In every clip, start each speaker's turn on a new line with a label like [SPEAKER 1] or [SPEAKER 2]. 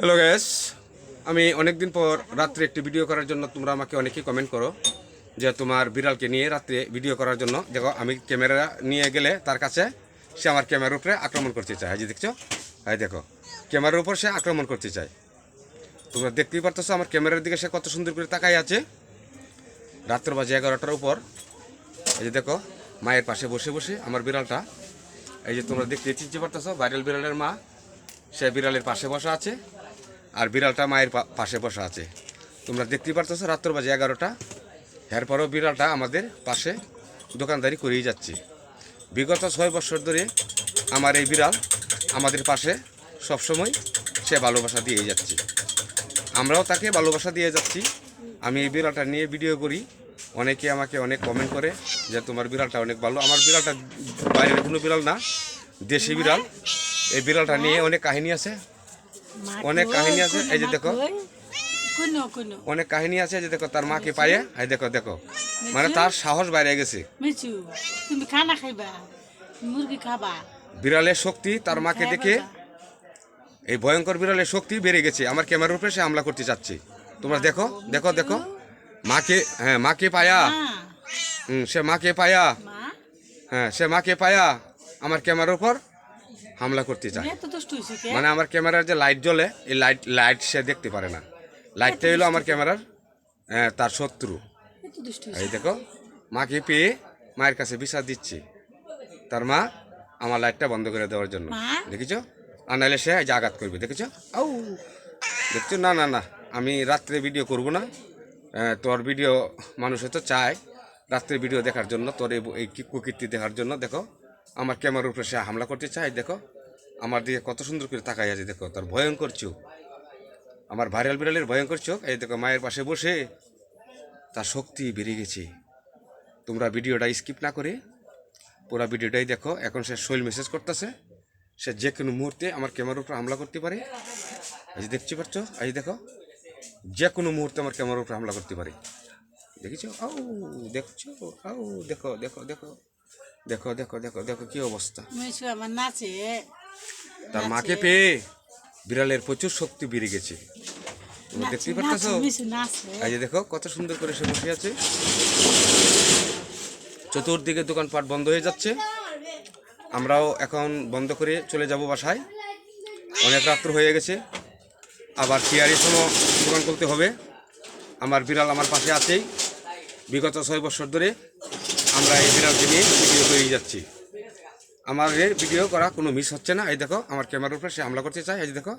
[SPEAKER 1] Hello gas আমি অনেকদিন পর রাত্রে একটি ভিডিও করার জন্য তোমরা আমাকে অনেকেই কমেন্ট করো যে তোমার বিড়ালকে নিয়ে রাত্রে ভিডিও করার জন্য। দেখো, আমি ক্যামেরা নিয়ে গেলে তার কাছে সে আমার ক্যামেরার উপরে আক্রমণ করতে চায়। যে দেখছ? এই দেখো ক্যামেরার উপর সে আক্রমণ করতে চায়। তোমরা দেখতেই পারতেছো আমার ক্যামেরার দিকে সে কত সুন্দর করে তাকাই আছে। রাত্র বাজে এগারোটার উপর। এই যে দেখো, মায়ের পাশে বসে বসে আমার বিড়ালটা। এই যে তোমরা দেখতে চিনতে পারতেছো ভাইরাল বিড়ালের মা, সে বিড়ালের পাশে বসা আছে। আর বিড়ালটা মায়ের পাশে বসা আছে। তোমরা দেখতেই পারতেছো রাত্র বাজে এগারোটা। এরপরও বিড়ালটা আমাদের পাশে দোকানদারি করেই যাচ্ছে। বিগত ছয় বছর ধরে আমার এই বিড়াল আমাদের পাশে সবসময় সে ভালোবাসা দিয়েই যাচ্ছে। আমরাও তাকে ভালোবাসা দিয়ে যাচ্ছি। আমি এই বিড়ালটা নিয়ে ভিডিও করি। অনেকে আমাকে অনেক কমেন্ট করে যে, তোমার বিড়ালটা অনেক ভালো। আমার বিড়ালটা বাইরের কোনো বিড়াল না, দেশি বিড়াল। এই বিড়ালটা নিয়ে অনেক কাহিনী আছে। অনেক কাহিনী আছে এই যে দেখো। অনেক কাহিনী আছে যে দেখো তার মা মাকে পায়ে? এই দেখো দেখো। মানে তার সাহস বাইরে গেছে।
[SPEAKER 2] মিচু তুমি খানা খাইবা মুরগি খাবা।
[SPEAKER 1] বিড়ালের শক্তি তার মাকে দেখে এই ভয়ঙ্কর বিড়ালের শক্তি বেড়ে গেছে। আমার ক্যামেরার উপরে সে হামলা করতে চাচ্ছে। তোমরা দেখো দেখো দেখো। মাকে হ্যাঁ মাকে পায়া। হুম, সে মাকে পায়া। হ্যাঁ সে মাকে পায়া। আমার ক্যামেরার উপর। হামলা করতে চায়। মানে আমার ক্যামেরার যে লাইট জ্বলে এই লাইট লাইট সে দেখতে পারে না। লাইটটা হলো আমার ক্যামেরার তার শত্রু। এই দেখো মাকে পেয়ে মায়ের কাছে বিচার দিচ্ছি। তার মা আমার লাইটটা বন্ধ করে দেওয়ার জন্য? দেখেছ? আর নাহলে সে যে আঘাত করবে দেখেছ? আউ দেখছ? না না না আমি রাত্রে ভিডিও করব না। তোর ভিডিও মানুষ হয়তো চায়। রাত্রে ভিডিও দেখার জন্য তোর এই এই কুকীর্তি দেখার জন্য দেখো। আমার ক্যামেরার উপরে সে হামলা করতে চায়, দেখো। আমার দিকে কত সুন্দর করে তাকাই আছে, দেখো, তার ভয়ঙ্কর চোখ। আমার ভাইরাল বিড়ালের ভয়ঙ্কর চোখ, এই দেখো, মায়ের পাশে বসে তার শক্তি বেড়ে গেছে। তোমরা ভিডিওটা স্কিপ না করে পুরো ভিডিওটাই দেখো। এখন সে শৈল মেসেজ করতেছে, সে যে কোনো মুহূর্তে আমার ক্যামেরার উপর হামলা করতে পারে। যে দেখতে পাচ্ছ, এই দেখো, যে কোনো মুহূর্তে আমার ক্যামেরার উপর হামলা করতে পারে। দেখেছ? আউ দেখছ? আউ দেখো দেখো দেখো। দেখো দেখো দেখো দেখো কি অবস্থা।
[SPEAKER 2] আমার নাচে।
[SPEAKER 1] তার মাকে পেয়ে বিড়ালের প্রচুর শক্তি বেড়ে গেছে। দেখতেই পারতেছো? এই যে দেখো কত সুন্দর করে সে বসে আছে। চতুর্দিকে দোকানপাট বন্ধ হয়ে যাচ্ছে। আমরাও এখন বন্ধ করে চলে যাব বাসায়। অনেক রাত্র হয়ে গেছে। আবার টিয়ারির সময় দোকান খুলতে হবে। আমার বিড়াল আমার পাশে আছেই। বিগত ছয় বছর ধরে আমরা এই বিড়ালকে নিয়ে ভিডিও করে যাচ্ছি আমার ভিডিও করা কোনো মিস হচ্ছে না এই দেখো আমার ক্যামেরার উপরে সে হামলা করতে চায় এই দেখো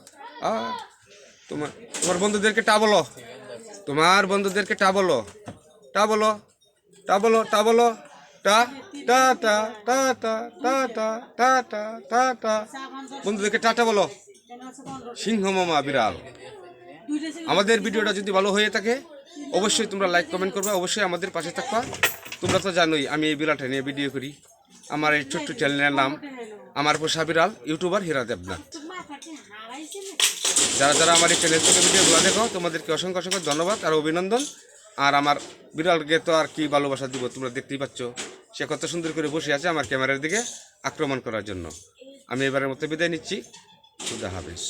[SPEAKER 1] তোমার তোমার বন্ধুদেরকে টা বলো তোমার বন্ধুদেরকে টা বলো টা বলো টা বলো টা বলো টা টা টা টা টা টা টা টা টা টা টা বন্ধুদেরকে টাটা বলো সিংহ মামা বিড়াল আমাদের ভিডিওটা যদি ভালো হয়ে থাকে অবশ্যই তোমরা লাইক কমেন্ট করবে অবশ্যই আমাদের পাশে থাকবা তোমরা তো জানোই, আমি এই বিড়ালটা নিয়ে ভিডিও করি। আমার এই ছোট্ট চ্যানেলের নাম আমার পোষা বিড়াল ইউটিউবার হীরা দেবনাথ। যারা যারা আমার এই চ্যানেল থেকে ভিডিওগুলো দেখো, তোমাদেরকে অসংখ্য অসংখ্য ধন্যবাদ আর অভিনন্দন। আর আমার বিড়ালকে তো আর কি ভালোবাসা দিব, তোমরা দেখতেই পাচ্ছ, সে কত সুন্দর করে বসে আছে আমার ক্যামেরার দিকে আক্রমণ করার জন্য। আমি এবারের মতো বিদায় নিচ্ছি। খুদা হাফেজ।